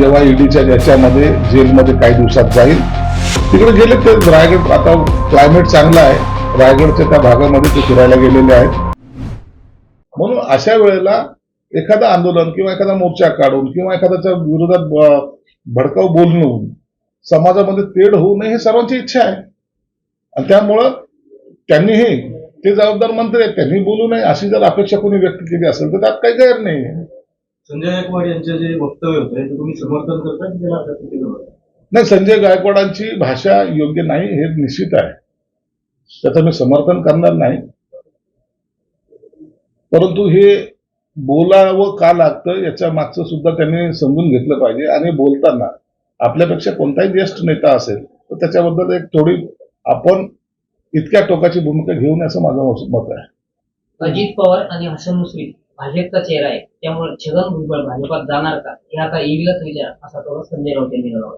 जेव्हा ईडीच्या याच्यामध्ये जेलमध्ये काही दिवसात जाईल. तिकडे गेले ते रायगड आता क्लायमेट चांगलं आहे. रायगडच्या त्या भागामध्ये ते फिरायला गेलेले आहेत. म्हणून अशा वेळेला एखादं आंदोलन किंवा एखादा मोर्चा काढून किंवा एखाद्याच्या विरोधात भडकाव भडकाऊ बोलणं समाजामध्ये तेढ होऊ नये हे सर्वांची इच्छा आहे. आणि त्यामुळं त्यांनीही ते जबाबदार मंत्री आहेत त्यांनी बोलू नये अशी जर अपेक्षा कोणी व्यक्त केली असेल तर त्यात काही गैर नाही संजय गायकवाड यांचे जे वक्तव्य होते ते तुम्ही समर्थन करता? नाही संजय गायकवाडांची भाषा योग्य नाही हे निश्चित आहे. त्याचं मी समर्थन करणार नाही. परंतु हे बोलावं का लागतं याच्या मागचं सुद्धा त्यांनी समजून घेतलं पाहिजे. आणि बोलताना आपल्यापेक्षा कोणताही ज्येष्ठ नेता असेल तर त्याच्याबद्दल एक थोडी आपण इतक्या टोकाची भूमिका घेऊ नये असं माझं मत आहे. अजित पवार आणि हसन मुश्रीफ. भाजपचा चेहरा आहे. त्यामुळे छगन भुजबळ भाजपात जाणार का? हे आता ईव्हीलाच विचार असा तो संजय राऊत यांनी लावला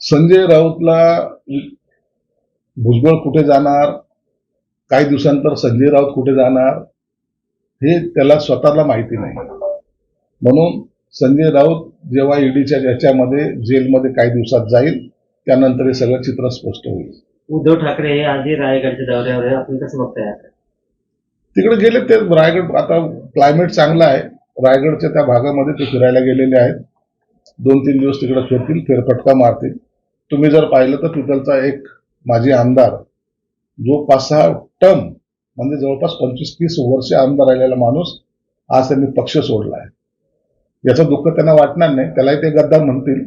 संजय राऊतला भुजबळ कुठे जाणार? काही दिवसांतर संजय राऊत कुठे जाणार? हे त्याला स्वतःला माहिती नाही. म्हणून संजय राऊत जेव्हा ईडीच्या याच्यामध्ये जेलमध्ये काही दिवसात जाईल त्यानंतर हे सगळं चित्र स्पष्ट होईल. उद्धव ठाकरे हे आधी रायगडच्या दौऱ्यावर आपण कसं बघताय आता? तिकडे गेले ते रायगड आता क्लायमेट चांगलं आहे. रायगडच्या त्या भागामध्ये ते फिरायला गेलेले आहेत. दोन तीन दिवस तिकडे फिरतील फेरफटका मारतील. तुम्ही जर पाहिलं तर तिथलचा एक माजी आमदार जो पाच सहा टर्म म्हणजे जवळपास पंचवीस तीस वर्ष आमदार राहिलेला माणूस आज त्यांनी पक्ष सोडला आहे. याचं दुःख त्यांना वाटणार नाही. त्यालाही ते गद्दार म्हणतील.